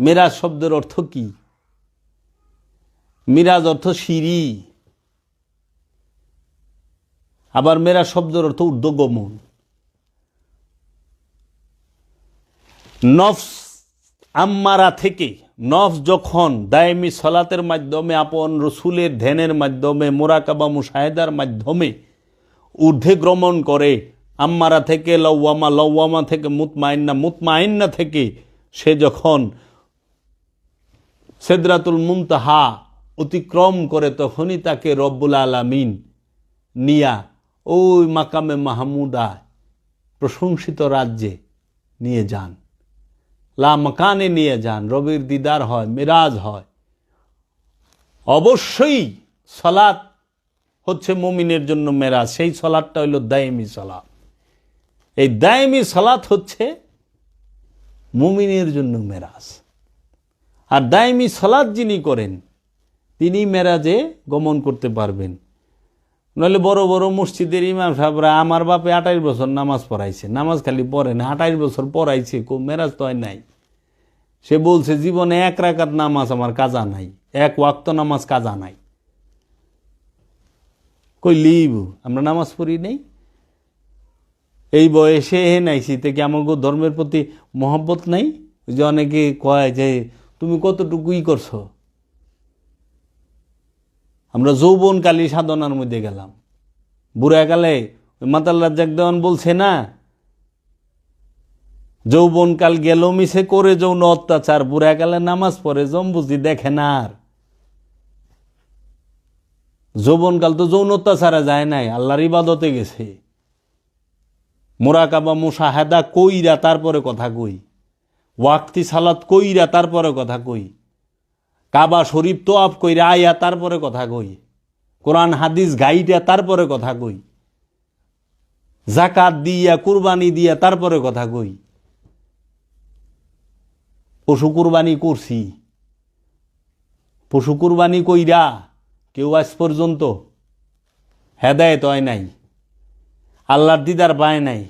মেরাজ শব্দের অর্থ কি? মিরাজ অর্থ সিঁড়ি। আবার মেরাজ শব্দের অর্থ ঊর্ধ্বগমন। নফস আম্মারা থেকে, নফস যখন দায়মি সলাতের মাধ্যমে, আপন রসুলের ধ্যানের মাধ্যমে, মোরাকাবা মুশাহেদার মাধ্যমে ঊর্ধ্বে গ্রমণ করে, আম্মারা থেকে, লওয়ামা লওয়ামা থেকে, মুতমাইন্না মুতমাইন্না থেকে, সে যখন সেদরাতুল মুনতাহা অতিক্রম করে তখনই তাকে রব্বুল আলামিন নিয়া ওই মাকামে মাহমুদা প্রশংসিত রাজ্যে নিয়ে যান। লা মাকানে নিয়ে যান। রবির দিদার হয়, মিরাজ হয়। অবশ্যই সলাৎ হচ্ছে মুমিনের জন্য মেরাজ। সেই সলাৎটা হইল দায়েমি সলাৎ এই দায়েমি সলাৎ হচ্ছে মুমিনের জন্য মেরাজ। আর দায়েমি সলাৎ যিনি করেন, তিনি মেরাজে গমন করতে পারবেন। নইলে বড় বড় মসজিদের ইমাম সাহেবরা আমার বাপে আঠাইশ বছর নামাজ পড়াইছে, নামাজ খালি পড়ে না, আঠাইশ বছর পড়াইছে, কো মেরাজ তো নাই। সে বলছে, জীবনে এক রাকাত নামাজ আমার কাজা নাই, এক ওয়াক্ত নামাজ কাজা নাই। কই লিব, আমরা নামাজ পড়ি নেই? এই বয়সে হে নাইছি তে কি আমাকে ধর্মের প্রতি মহব্বত নাই? যে অনেকে কয় যে তুমি কতটুকুই করছ? আমরা যৌবনকালী সাধনার মধ্যে গেলাম। বুড়াকালে ওই মাতাল্লা জাগদেওয়ান বলছে না, যৌবনকাল গেল মিশে করে যৌন অত্যাচার, বুড়া বুড়াকালে নামাজ পড়ে জম্বুজি দেখে না আর। যৌবনকাল তো যৌন অত্যাচারে যায় নাই, আল্লাহর ইবাদতে গেছে। মোরাকাবা মুসাহেদা কইরা তারপরে কথা কই। ওয়াক্তি সালাত কইরা তারপরে কথা কই। কাবা শরীফ তোয়াফ কইরা আয়া তারপরে কথা কই। কোরআন, হাদিস গাইটা তারপরে কথা কই। জাকাত দিয়া, কুরবানি দিয়া তারপরে কথা কই। পশু কুরবানি করছি। পশু কুরবানি কইরা কেউ আজ পর্যন্ত হেদায়ত হয় নাই। আল্লাহর দিদার পায় নাই।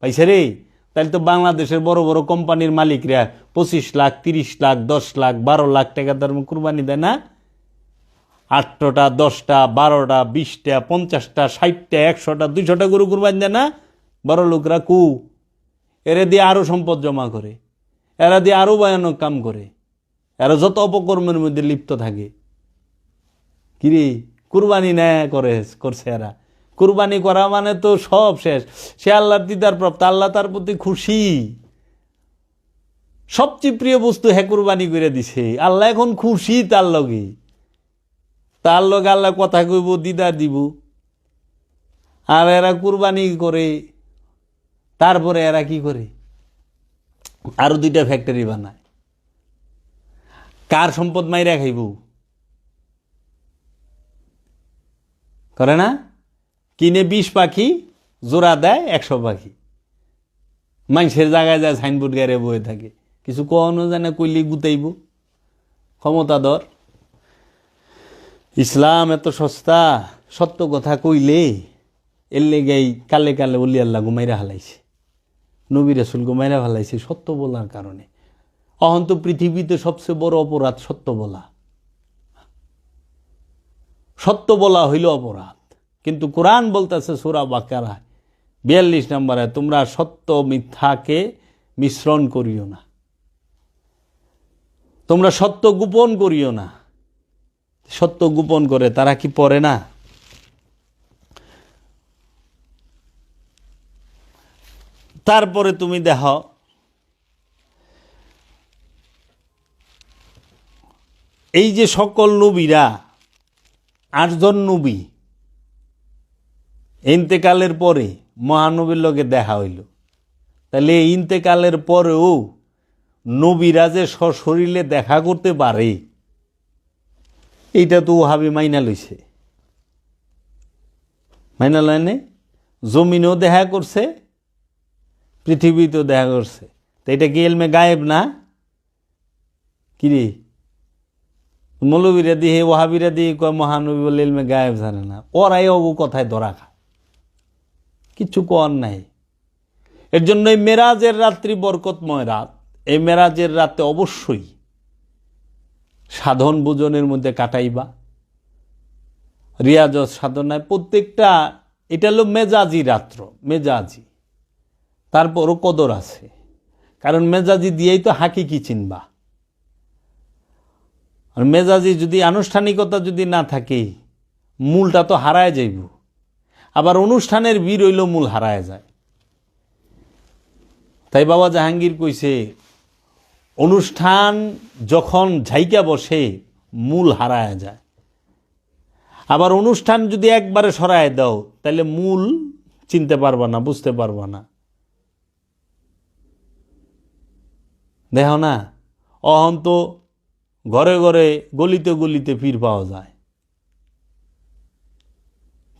পাইছে রে? তাহলে তো বাংলাদেশের বড় বড় কোম্পানির মালিকরা পঁচিশ লাখ, তিরিশ লাখ, দশ লাখ, বারো লাখ টাকা তার কুরবানি দেয় না? আটটা দশটা, বারোটা, বিশটা, পঞ্চাশটা, ষাটটা, একশোটা, দুইশোটা গরু কুরবানি দেয় না? বড় লোকরা কু? এরা দিয়ে আরও সম্পদ জমা করে। এরা দিয়ে আরও ভয়ানক কাম করে। এরা যত অপকর্মের মধ্যে লিপ্ত থাকে। কিরে? কুরবানি নেয় করে করছে এরা। কুরবানি করা মানে তো সব শেষ। সে আল্লাহর দিদার প্রাপ্ত আল্লাহ তার প্রতি খুশি। সবচেয়ে প্রিয় বস্তু হ্যাঁ কুরবানি করে দিছে। আল্লাহ এখন খুশি তার লগে। তার লগে আল্লাহ কথা কইব, দিদার দিব। আর এরা কুরবানি করে, তারপরে এরা কি করে? আরও দুইটা ফ্যাক্টরি বানায়। কার সম্পদ মাইরা খাইব? করে না? কিনে বিশ পাখি, জোড়া দেয়, একশো পাখি। মানুষের জায়গায় যায়, সাইনবোর্ড গাড়ি বয়ে থাকে। কিছু কখনো জানে কইলি গুতাইব। ক্ষমতাধর ইসলাম এত সস্তা, সত্য কথা কইলে এর লেগেই কালে কালে অলি আল্লাহ ঘুমাইরা হালাইছে। নবী রাসুল ঘুমাইরা হালাইছে সত্য বলার কারণে। অহন্ত পৃথিবীতে সবচেয়ে বড় অপরাধ সত্য বলা। সত্য বলা হইল অপরাধ। কিন্তু কোরআন বলতেছে সুরা বাকারা। বিয়াল্লিশ নম্বরে, তোমরা সত্য মিথ্যাকে মিশ্রণ করিও না। তোমরা সত্য গোপন করিও না। সত্য গোপন করে তারা কি পড়ে না? তারপরে তুমি দেখো, এই যে সকল নবীরা, আটজন নবী ইন্তেকালের পরে মহানবীর লোকে দেখা হইল। তাহলে ইন্তেকালের পরেও নবীরা যে সশরীরে দেখা করতে পারে। এইটা তো ওহাবি মাইনা লইছে। মাইনা লয়নে জমিনেও দেখা করছে, পৃথিবীতেও দেখা করছে। তো এটা কি এলমে গায়েব না? কিরে মৌলবীরা দিয়ে, ওহাবিরা দিয়ে কয়, মহানবী বলে এলমে গায়েব জানে না। ওরাই অবু কথায় ধরা কিচ্ছু কর নাই। এর জন্য এই মেরাজের রাত্রি বরকতময় রাত। এই মেরাজের রাতে অবশ্যই সাধন ভোজনের মধ্যে কাটাইবা। রিয়াজ সাধনায় প্রত্যেকটা, এটা হলো মেজাজি রাত্র, মেজাজি। তারপরও কদর আছে। কারণ মেজাজি দিয়েই তো হাকিকি চিনবা। আর মেজাজি যদি, আনুষ্ঠানিকতা যদি না থাকে, মূলটা তো হারায় যাইব। আবার অনুষ্ঠানের বীর হইল মূল হারায় যায়। তাই বাবা জাহাঙ্গীর কইছে, অনুষ্ঠান যখন ঝাইকা বসে, মূল হারায় যায়। আবার অনুষ্ঠান যদি একবারে সরায় দাও তাহলে মূল চিনতে পারবা না, বুঝতে পারবা না। দেখো না অহন তো ঘরে ঘরে গলিতে গলিতে পীর পাওয়া যায়।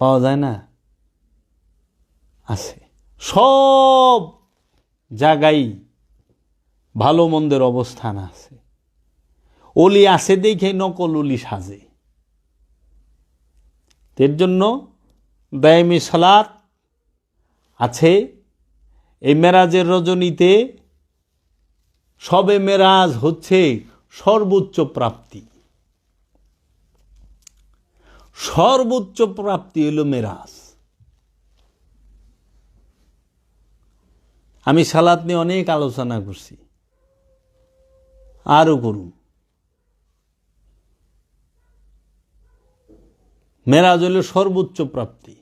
পাওয়া যায় না? আছে। সব জায়গায় ভালো মন্দের অবস্থান আছে। অলি আছে দেখে নকল অলি সাজে। এর জন্য দায়মি সালাত আছে। এই মেরাজের রজনীতে সবে মেরাজ হচ্ছে সর্বোচ্চ প্রাপ্তি। সর্বোচ্চ প্রাপ্তি হইল মেরাজ। আমি সালাত নিয়ে অনেক আলোচনা করছি আরও করুন মেরাজ হইল সর্বোচ্চ প্রাপ্তি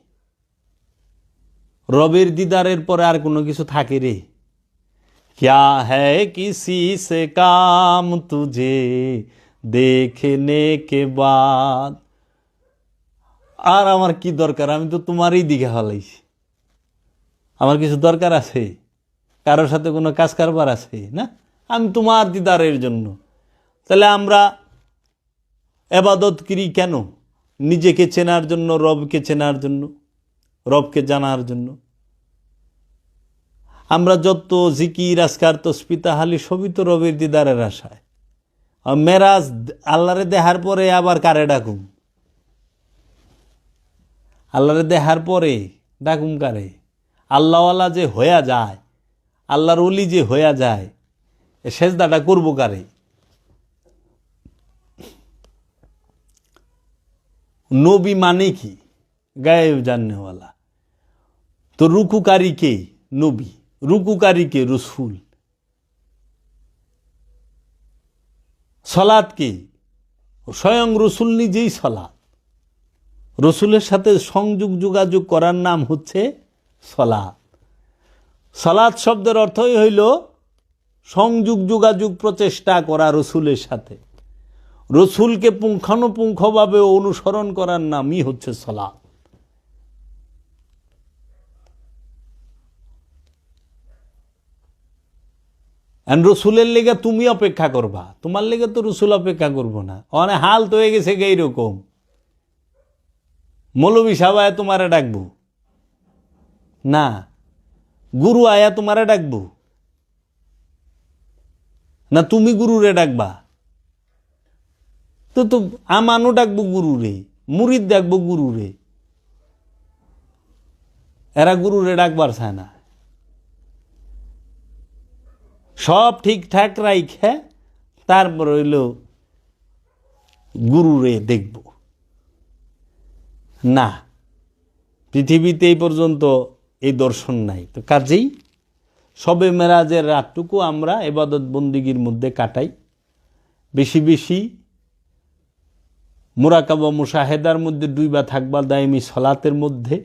রবের দিদারের পরে আর কোনো কিছু থাকে রে क्या है किसी से काम तुझे देखने के बाद আর আমার কি দরকার আমি তো তোমারই দিকে হলাইছি আমার কিছু দরকার আছে কারোর সাথে কোনো কাজ কারবার আছে, না? আমি তোমার দিদারের জন্য। তাহলে আমরা এবাদত করি কেন? নিজেকে চেনার জন্য, রবকে চেনার জন্য, রবকে জানার জন্য। আমরা যত জিকির, আজকার তসপিতা হালি সবই তো রবির দিদারের আশায়। আর মেরাজ আল্লাহরে দেহার পরে আবার কারে ডাকুম? আল্লাহরে দেহার পরে ডাকুম কারে? আল্লাহওয়ালা যে হইয়া যায় আল্লাহর অলি যে হইয়া যায়, এ সেজদাটা করব কারে? নবী মানে কি? গায়েব জাননেওয়ালা। তো রুকুকারী কে? নবী। রুকুকারী কে? রসুল। সলাদ কে? স্বয়ং রসুল নিজেই সলাদ রসুলের সাথে সংযোগ যোগাযোগ করার নাম হচ্ছে সলাদ সলাদ শব্দের অর্থই হইল সংযোগ, যোগাযোগ, প্রচেষ্টা করা রসুলের সাথে। রসুলকে পুঙ্খানুপুঙ্খভাবে অনুসরণ করার নামই হচ্ছে সলাদ And রসুলের লেগে তুমি অপেক্ষা করবা। তোমার লেগে তো রসুল অপেক্ষা করব না। অনেক হাল তো হয়ে গেছে গে এইরকম মৌলবী সাবায় তোমারে ডাকবো। না গুরু আয়া তোমারে ডাকবো। না তুমি গুরুরে ডাকবা? তো তো আমানও ডাকবো গুরুরে, মুরিদ ডাকবো গুরুরে। এরা গুরুরে ডাকবার চায় না। সব ঠিকঠাক রাইখে তারপর হইল গুরুরে দেখব। না, পৃথিবীতে এই পর্যন্ত এই দর্শন নাই। তো কাজেই সবে মেরাজের রাতটুকু আমরা এবাদত বন্দিগির মধ্যে কাটাই। বেশি বেশি মুরাকাবা মুশাহেদার মধ্যে ডুইবা থাকবা, দায়মি সলাতের মধ্যে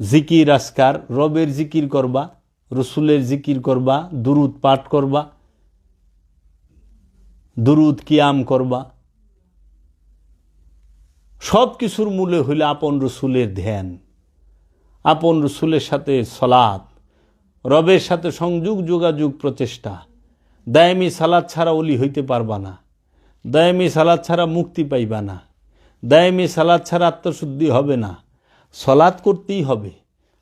জিকির আসকার রবের জিকির করবা, রসুলের জিকির করবা, দুরুদ পাঠ করবা, দুরুদ কিয়াম করবা। সব কিছুর মূলে হইলে আপন রসুলের ধ্যান। আপন রসুলের সাথে সলাদ রবের সাথে সংযোগ, যোগাযোগ, প্রচেষ্টা। দায়ামি সালাদ ছাড়া অলি হইতে পারবা না। দায়ামি সালাদ ছাড়া মুক্তি পাইবা না। দায়ামি সালাদ ছাড়া আত্মশুদ্ধি হবে না। সলাদ করতেই হবে।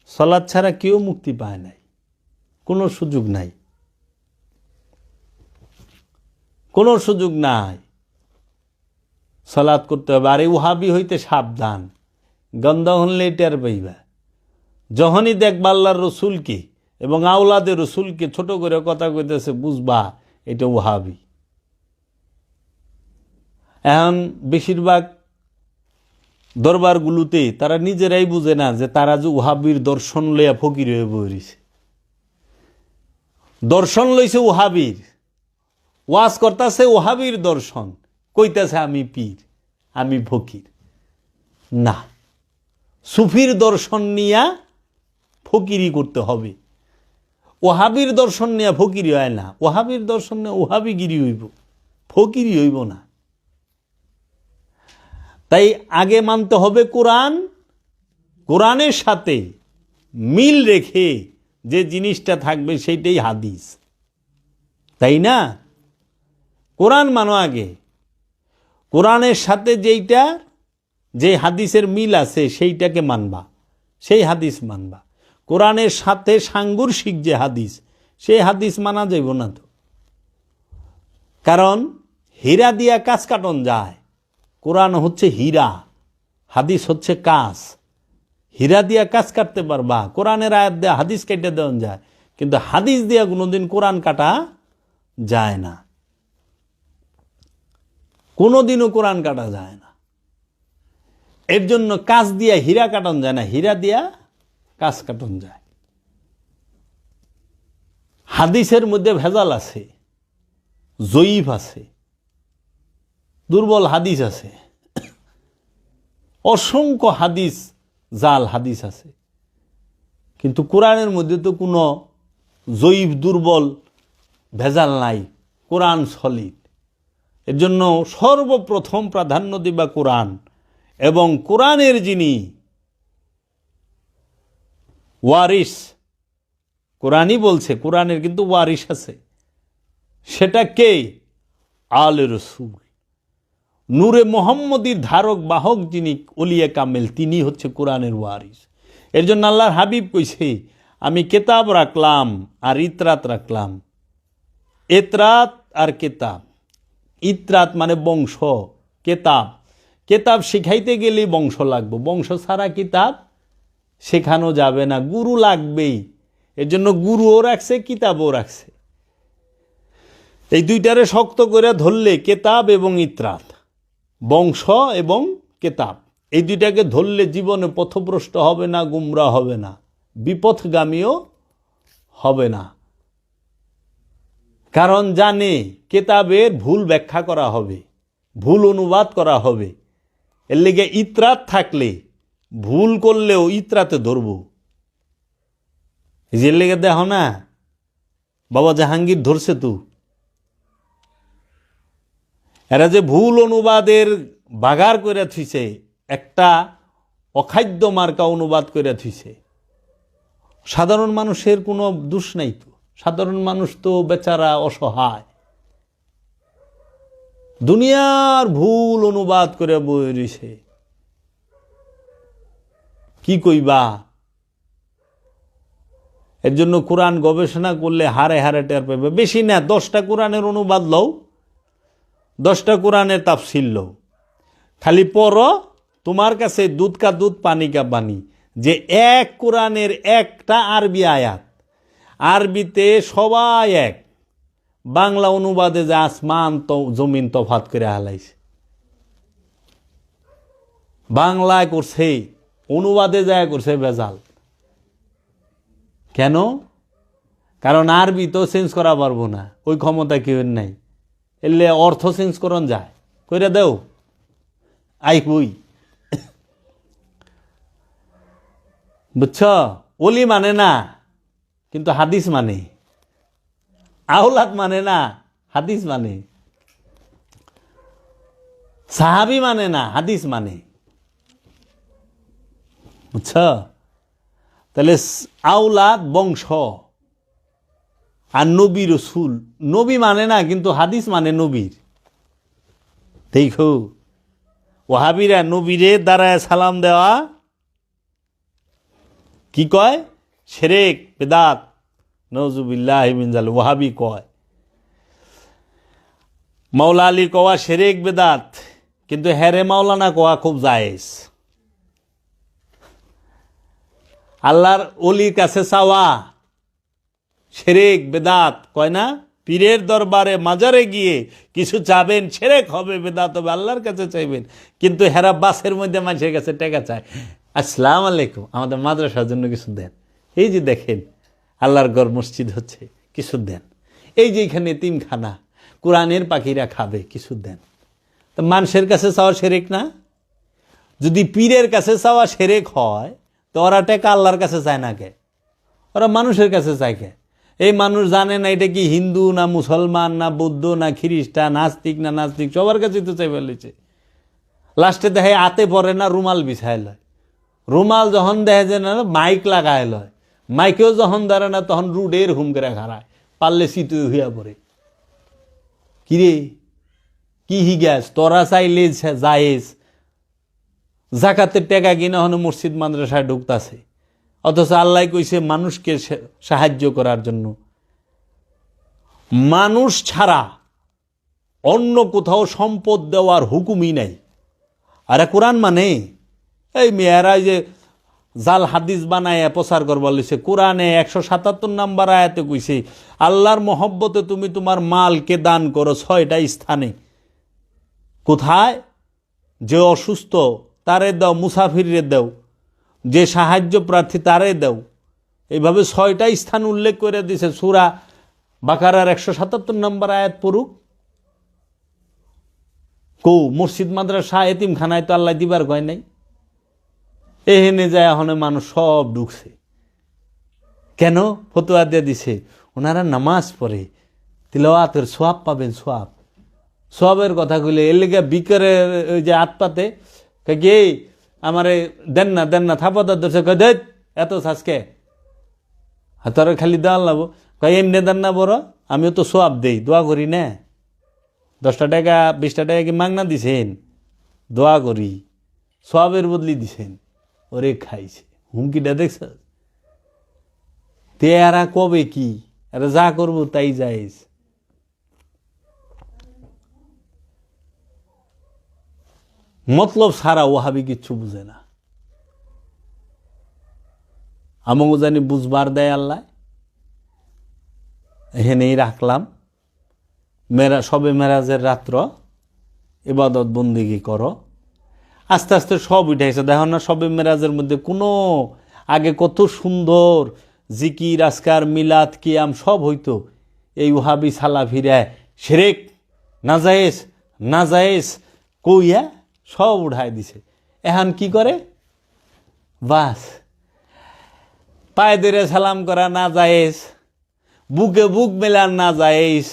সলাদ ছাড়া কেউ মুক্তি পায় নাই। কোনো সুযোগ নাই। কোনো সুযোগ নাই। সলাদ করতে হবে। আর উহাবি হইতে সাবধান। গন্ধ হলে টের পাইবা। যখনই দেখবা আল্লাহর রসুলকে এবং আওলাদের রসুলকে ছোট করে কথা কইতেছে, বুঝবা, এটা ওহাবি। এখন বেশিরভাগ দরবারগুলোতে তারা নিজেরাই বুঝে না যে তারা যে উহাবির দর্শন লইয়া ফকির হয়ে বইছে দর্শন লইছে উহাবির ওয়াজ করতেছে ওহাবির দর্শন। কইতেছে, আমি পীর, আমি ফকির। না। সুফির দর্শন নিয়া ফকিরি করতে হবে। ওহাবির দর্শন নিয়ে ফকিরি হয় না। ওহাবির দর্শন নিয়ে ওহাবিগিরি হইব। ফকিরি হইব না। তাই আগে মানতে হবে কোরআন, কোরআনের সাথে মিল রেখে যে জিনিসটা থাকবে সেইটাই হাদিস। তাই না? কোরআন মানো আগে। কোরআনের সাথে যেইটা, যে হাদিসের মিল আছে সেইটাকে মানবা। সেই হাদিস মানবা। কোরআনের সাথে সাংঘর্ষিক যে হাদিস। সেই হাদিস মানা যাইব না তো। কারণ হীরা দিয়া কাজ কাটন যায়। কোরআন হচ্ছে হীরা, হাদিস হচ্ছে কাজ। হীরা দিয়া কাজ কাটতে পারবা, কোরআনের আয়াত দেয়া হাদিস কেটে দেওয়া যায়। কিন্তু হাদিস দিয়া কোনোদিন কোরআন কাটা যায় না। কোনোদিনও কোরআন কাটা যায় না। এর জন্য কাজ দিয়া হীরা কাটন যায় না। হীরা দিয়া কাজ কাটন যায়। হাদিসের মধ্যে ভেজাল আছে, জয়ীফ আছে, দুর্বল হাদিস আছে, অসংখ্য হাদিস, জাল হাদিস আছে। কিন্তু কোরআনের মধ্যে তো কোনো জয়ীফ, দুর্বল ভেজাল নাই, কোরআন সলিড এর জন্য সর্বপ্রথম প্রাধান্য দিবা কোরআন এবং কোরআনের যিনি ওয়ারিস কোরআনই বলছে, কোরআনের কিন্তু ওয়ারিস আছে। সেটা কে? আল রসুল। নূরে মোহাম্মদীর ধারক, বাহক যিনি অলিয়া কামেল তিনি হচ্ছে কোরআনের ওয়ারিস এর জন্য আল্লাহর হাবিব কইছে, আমি কেতাব রাখলাম আর ইতরাত রাখলাম। এতরাত আর কেতাব। ইতরাত মানে বংশ, কেতাব। কেতাব শিখাইতে গেলে বংশ লাগবে। বংশ ছাড়া কিতাব শেখানো যাবে না, গুরু লাগবেই। এর জন্য গুরুও রাখছে, কিতাবও রাখছে। এই দুইটারে শক্ত করে ধরলে কেতাব এবং ইত্রাত, বংশ এবং কেতাব। এই দুইটাকে ধরলে জীবনে পথভ্রষ্ট হবে না, গুমরা হবে না, বিপথগামীও হবে না। কারণ জানে কেতাবের ভুল ব্যাখ্যা করা হবে, ভুল অনুবাদ করা হবে। এর লেগে ইত্রাত থাকলে ভুল করলেও ইতরাতে ধরব। যে লেগে দেখো না, বাবা জাহাঙ্গীর ধরছে তু। এরা যে ভুল অনুবাদের বাগার করে থুইছে, একটা অখাদ্য মার্কা অনুবাদ করে থুইছে। সাধারণ মানুষের কোনো দোষ নাই তো। সাধারণ মানুষ তো বেচারা অসহায়। দুনিয়ার ভুল অনুবাদ করে বই রইছে। কি কইবা? এর জন্য কোরআন গবেষণা করলে হারে হারে টের পাবে বেশি না, দশটা কোরআনের অনুবাদ লও, দশটা কোরআনের তাফসিল লও। খালি পর তোমার কাছে দুধ কা দুধ, পানি কা পানি। যে এক কোরআনের একটা আরবি আয়াত, আরবিতে সবাই এক। বাংলা অনুবাদে যে আসমান তো, জমিন তফাত করে হালাইছে। বাংলায় করছে অনুবাদে যায় করছে বেজাল কেন? কারণ আরবি তো চেঞ্জ করা পারব না, ওই ক্ষমতা কেউ নাই। এলে অর্থ চেঞ্জ করন যায়। কইরা দেও। আই বই বুঝছ? ওলি মানে না, কিন্তু হাদিস মানে। আহলাদ মানে না, হাদিস মানে। সাহাবি মানে না, হাদিস মানে। বুঝছ তাহলে আউলাদ বংশ আর নবী রসুল। নবী মানে না, কিন্তু হাদিস মানে নবীর। দেখো ওহাবিরা নবীরে দ্বারায় সালাম দেওয়া কি কয়? সেরেক, বেদাত। নজুবিল্লাহ মিনজাল ওহাবি কয়। মাওলা আলী কওয়া সেরেক, বেদাত। কিন্তু হেরে মাওলানা কোয়া খুব জায়েজ। আল্লাহর অলির কাছে চাওয়া। সেরেক, বেদাত, কয় না? পীরের দরবারে মাজারে গিয়ে কিছু চাবেন ছেড়ে হবে বেদাত হবে আল্লাহর কাছে চাইবেন। কিন্তু হেরা বাসের মধ্যে মানুষের কাছে টাকা চায়। আসসালাম আলাইকুম, আমাদের মাদ্রাসার জন্য কিছু দেন। এই যে দেখেন, আল্লাহর গড় মসজিদ হচ্ছে, কিছু দেন। এই যে এখানে তিনখানা, কোরআনের পাখিরা খাবে, কিছু দেন। তো মানুষের কাছে চাওয়া সেরেক না? যদি পীরের কাছে চাওয়া সেরেক হয় তো ওরা টাকা আল্লাহর কাছে চায় না কে? ওরা মানুষের কাছে চায় কে? এই মানুষ জানে না এটা কি হিন্দু না মুসলমান, না বৌদ্ধ, না খ্রিস্টান, নাস্তিক, না নাস্তিক, সবার কাছেই তো চাই ফেলেছে। লাস্টে দেখে আতে পড়ে না, রুমাল বিছায় লয়। রুমাল যখন দেখে যে না, মাইক লাগায় লয়। মাইকেও যখন ধরে না, তখন রুডের হুম করে খারায় পারলে সিতুই হইয়া পড়ে। কিরে? কি হি গ্যাস? তোরা চাইলে যাইস জাকাতের টেকা কিনা হন মসজিদ মাদ্রাসায় ঢুকতাছে। অথচ আল্লাহ কইছে মানুষকে সাহায্য করার জন্য। মানুষ ছাড়া অন্য কোথাও সম্পদ দেওয়ার হুকুমই নাই। আরে কোরআন মানে? এই মেয়েরা যে জাল হাদিস বানায় প্রচার করবার লইছে কোরআনে একশো সাতাত্তর নাম্বার আয়াতে কইছে, আল্লাহর মহব্বতে তুমি তোমার মালকে দান করো ছয়টা স্থানে। কোথায়? যে অসুস্থ তারে দাও মুসাফিরে দাও। যে সাহায্য প্রার্থী তারে দাও। এইভাবে ছয়টা স্থান উল্লেখ করে দিছে সুরা বাকারার একশো সাতাত্তর নম্বর আয়াত পড়ুক। কৌ, মসজিদ, মাদ্রাসা, এতিমখানায় তো আল্লাহ দিবার কয় নাই। এহেনে যায় এখন মানুষ সব ঢুকছে। কেন? ফতুয়া দিয়ে দিছে, ওনারা নামাজ পড়ে, তিলওয়াতের সোয়াব পাবেন সোয়াব সোয়াবের কথা কইলে এর লেগে বিকেরের ওই যে হাত পাতে কয় কি আমারে দেন না দেন না, থাপা ধরছে কয় এত শাসকে হাতরে খালি দেওয়াল লাভ কয়, এমনি দেন না বড়, আমিও তো সোয়াব দেই, দোয়া করি না। দশটা টাকা, বিশটা টাকা কি মাগনা দিছেন? দোয়া করি। সোয়াবের বদলি দিছেন। ওরে খাইছে। হুমকিটা দেখছ? তে এরা কবে কি? এরা যা করব তাই যাইস মতলব সারা ওহাবি কিচ্ছু বুঝে না। আমাকে জানি বুঝবার দেয় আল্লাহ। এখানেই রাখলাম। মেরা, সবে মেরাজের রাত্র। ইবাদত বন্দিগি করো? আস্তে আস্তে সব উঠেছে দেখো না, সবে মেরাজের মধ্যে কোনো, আগে কত সুন্দর জিকির আসকার মিলাদ, কিয়াম সব হইতো। এই ওহাবি সালাফিরা সেরেক নাজায়েস নাজায়েস কইয়া সব উঠাই দিছে। এখন কি করে? বাস। পায়ে ধরে সালাম করা না যায়স। বুকে বুক মেলার না যায়স।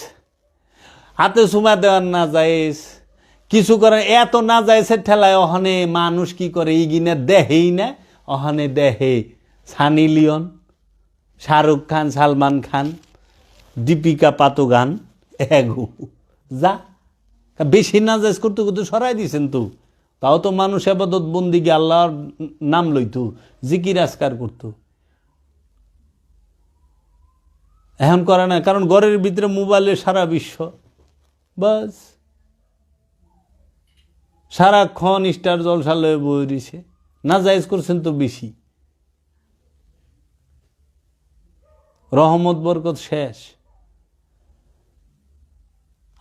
হাতে সুমা দেওয়ার না যায়স। কিছু করে এত না যায়সের ঠেলায় অহনে মানুষ কি করে? ইগিনে দেহেই না, অহনে দেহে। সানি লিওন, শাহরুখ খান, সালমান খান, দীপিকা পাতুগান, এগু। যা। বেশি না যাইস করতে করতে সরাই দিছেন তো। তাও তো মানুষ আবাদত বন্দিকে আল্লাহর নাম লইত, জিকির আজকার করতো। এখন করে না, কারণ ঘরের ভিতরে মোবাইলে সারা বিশ্ব। বাস। সারাক্ষণ স্টার জলসা লয়ে বই দিছে না জায়েজ করছেন তো বেশি। রহমত বরকত শেষ।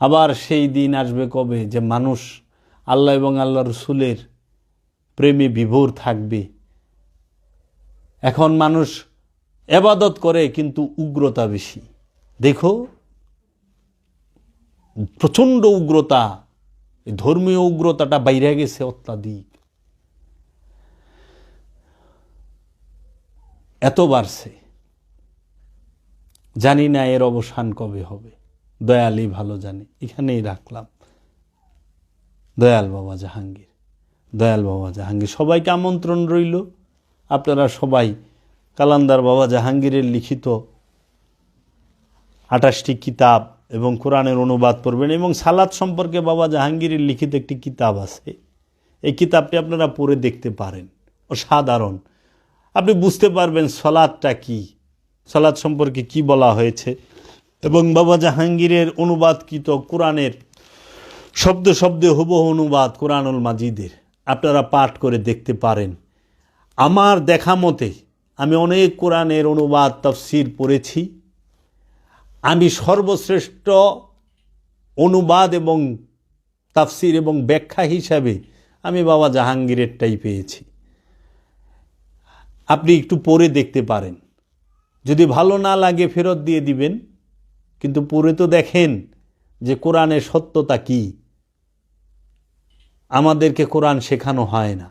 আবার সেই দিন আসবে কবে যে মানুষ আল্লাহ এবং আল্লাহ রসুলের প্রেমে বিভোর থাকবে। এখন মানুষ এবাদত করে কিন্তু উগ্রতা বেশি। দেখো, প্রচণ্ড উগ্রতা, ধর্মীয় উগ্রতাটা বাইরে গেছে অত্যাধিক। এত বাড়ছে। জানি না এর অবসান কবে হবে। দয়ালই ভালো জানে, এখানেই রাখলাম। দয়াল বাবা জাহাঙ্গীর, দয়াল বাবা জাহাঙ্গীর। সবাইকে আমন্ত্রণ রইল। আপনারা সবাই কালান্দার বাবা জাহাঙ্গীরের লিখিত আঠাশটি কিতাব এবং কোরআনের অনুবাদ পড়বেন এবং সালাদ সম্পর্কে বাবা জাহাঙ্গীরের লিখিত একটি কিতাব আছে। এই কিতাবটি আপনারা পড়ে দেখতে পারেন। অসাধারণ। আপনি বুঝতে পারবেন সলাদটা কি। সলাদ সম্পর্কে কি বলা হয়েছে। এবং বাবা জাহাঙ্গীরের অনুবাদকৃত কোরআনের শব্দ শব্দে হুবহু অনুবাদ কোরআনুল মাজিদের। আপনারা পাঠ করে দেখতে পারেন। আমার দেখা মতে আমি অনেক কোরআনের অনুবাদ, তফসির পড়েছি। আমি সর্বশ্রেষ্ঠ অনুবাদ এবং তাফসির এবং ব্যাখ্যা হিসাবে আমি বাবা জাহাঙ্গীরেরটাই পেয়েছি। আপনি একটু পড়ে দেখতে পারেন। যদি ভালো না লাগে ফেরত দিয়ে দিবেন, কিন্তু পড়ে তো দেখেন যে কোরআনের সত্যতা কি। আমাদেরকে কোরআন শেখানো হয় না।